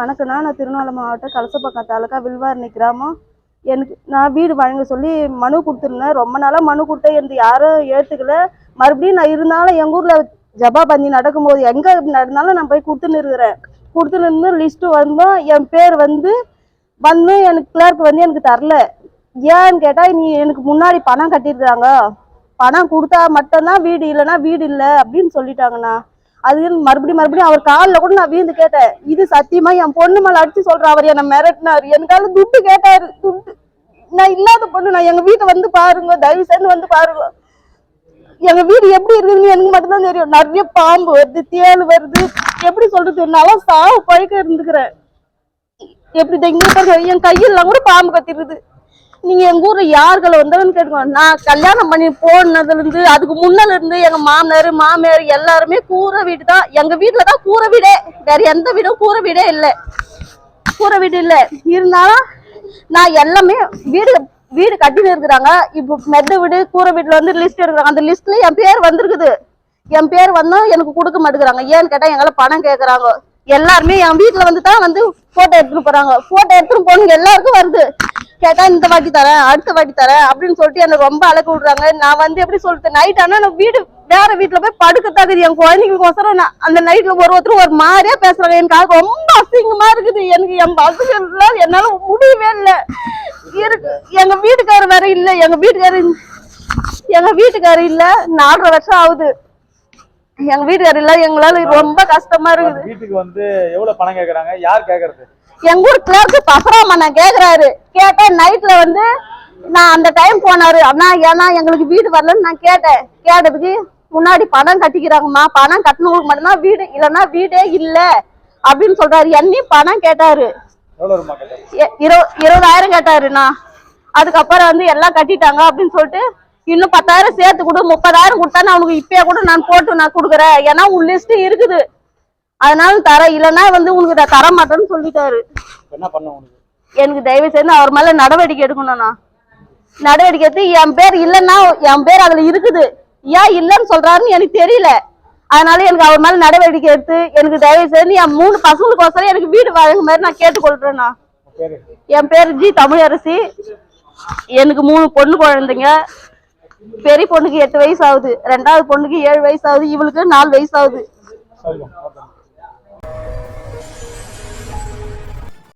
வணக்கம்ண்ணா நான் திருவண்ணாமலை மாவட்டம் கலசப்பாக்கம் தாலுக்கா வில்வாரணி கிராமம் எனக்கு நான் வீடு வழங்க சொல்லி மனு கொடுத்துருந்தேன். ரொம்ப நாளாக மனு கொடுத்தேன். எனக்கு யாரும் ஏற்றுக்கல மறுபடியும் நான் இருந்தாலும் எங்கள் ஊரில் ஜபா பந்தி நடக்கும்போது எங்கே நடந்தாலும் நான் போய் கொடுத்துன்னு இருக்கிறேன். கொடுத்துன்னு இருந்து லிஸ்ட்டு வந்தோம் என் பேர் வந்து வந்து எனக்கு கிளர்க் வந்து எனக்கு தரல. ஏன்னு கேட்டால் நீ எனக்கு முன்னாடி பணம் கட்டியிருக்காங்க. பணம் கொடுத்தா மட்டும்தான் வீடு இல்லைன்னா வீடு இல்லை அப்படின்னு சொல்லிட்டாங்கண்ணா. அது மறுபடியும் மறுபடியும் அவர் காலில் கூட நான் வீழ்ந்து கேட்டேன். இது சத்தியமா? என் பொண்ணு மேல அடிச்சு சொல்றேன் அவர் என்ன மிரட்டினாரு. எனக்கால துட்டு கேட்டாரு. துட்டு. நான் இல்லாத பொண்ணு நான் எங்க வீட்டை வந்து பாருங்க தயவு செய்து வந்து பாருங்க. எங்க வீடு எப்படி இருக்குதுன்னு எனக்கு மட்டும்தான் தெரியும். நிறைய பாம்பு வருது தேள் வருது. எப்படி சொல்றது? நல்லா சாவு பழக்க இருந்துக்கிறேன். எப்படி தெங்க என் கையெல்லாம் கூட பாம்பு கத்திடுது. நீங்க எங்க ஊர்ல யாருகளை வந்தாலும் கேட்டுக்கோ நான் கல்யாணம் பண்ணி போனதுல இருந்து அதுக்கு முன்னால இருந்து எங்க மாமனார் மாமியார் எல்லாருமே கூரை வீடு தான். எங்க வீட்டுல தான் கூரை வீடே. வேற எந்த வீடும் கூரை வீடே இல்லை. கூரை வீடு இல்லை. இருந்தாலும் நான் எல்லாமே வீடு வீடு கட்டின்னு இருக்கிறாங்க. இப்போ மெத்த வீடு கூரை வீட்டுல வந்து லிஸ்ட் எடுக்கிறாங்க. அந்த லிஸ்ட்ல என் பேர் வந்திருக்குது. என் பேர் வந்தா எனக்கு கொடுக்க மாட்டேங்கிறாங்க. ஏன்னு கேட்டா எங்களை பணம் கேட்கறாங்க எல்லாருமே என் வீட்டுல வந்து தான் வந்து போட்டோ எடுத்துட்டு போறாங்க. போட்டோ எடுத்துட்டு போனவங்க எல்லாருக்கும் வருது. கேட்டா இந்த வாட்டி தரேன் அடுத்த வாட்டி தரேன் அப்படின்னு சொல்லிட்டு என்ன ரொம்ப அழகு விடுறாங்க. நான் வந்து எப்படி சொல்றது நைட் ஆனா நான் வீடு வேற வீட்டுல போய் படுக்க தகுதி என் குழந்தைங்களுக்கு நான் அந்த நைட்ல ஒரு ஒருத்தர் ஒரு மாதிரியா பேசுறாங்க. எனக்கு அது ரொம்ப அசிங்கமா இருக்குது. எனக்கு என் பசங்க என்னால முடியவே இல்லை. இருக்கு. எங்க வீட்டுக்காரர் வேற இல்ல. எங்க வீட்டுக்காரர் எங்க வீட்டுக்காரர் இல்ல. நாலரை வருஷம் ஆகுது. எங்க வீட்டுக்காரர் இல்ல எங்களால ரொம்ப கஷ்டமா இருக்குது. வீட்டுக்கு வந்து எவ்வளவு பணம் கேக்குறாங்க? யார் கேக்குறது? எங்க ஊர் கிளர்க்கு பசராமண்ணா கேக்குறாரு. கேட்டா நைட்ல வந்து நான் அந்த டைம் போனாரு. அண்ணா ஏன்னா எங்களுக்கு வீடு வரலன்னு நான் கேட்டேன். கேட்டதுக்கு முன்னாடி பணம் கட்டிக்கிறாங்கம்மா. பணம் கட்டினவங்களுக்கு மட்டும்தான் வீடு இல்லைன்னா வீடே இல்ல அப்படின்னு சொல்றாரு. என்னையும் பணம் கேட்டாரு. இருபதாயிரம் கேட்டாருண்ணா. அதுக்கப்புறம் வந்து எல்லாம் கட்டிட்டாங்க அப்படின்னு சொல்லிட்டு இன்னும் பத்தாயிரம் சேர்த்து கொடு முப்பதாயிரம் கொடுத்தா நான் உனக்கு இப்பயே கூட நான் போட்டு நான் கொடுக்குறேன். ஏன்னா உன் லிஸ்ட் இருக்குது. அதனால தர இல்லைன்னா வந்து உனக்கு தர மாட்டேன்னு சொல்லிட்டாரு. எனக்கு தயவு செய்து அவர் மேல நடவடிக்கை எடுக்கணும்ண்ணா நடவடிக்கை எடுத்து என் பேர் இல்லைன்னா என் பேர் அதுல இருக்குது. ஏன் இல்லைன்னு சொல்றாருன்னு எனக்கு தெரியல. அதனால எனக்கு அவர் மேல நடவடிக்கை எடுத்து எனக்கு தயவு செய்து என் மூணு பசங்களுக்கோசரம் எனக்கு வீடு வழங்க மாதிரி நான் கேட்டுக்கொள்றேண்ணா என் பேர் ஜி தமிழரசி. எனக்கு மூணு பொண்ணு குழந்தைங்க. பெரிய பொண்ணுக்கு எட்டு வயசு ஆகுது. ரெண்டாவது பொண்ணுக்கு ஏழு வயசு ஆகுது. இவளுக்கு நாலு வயசு ஆகுது.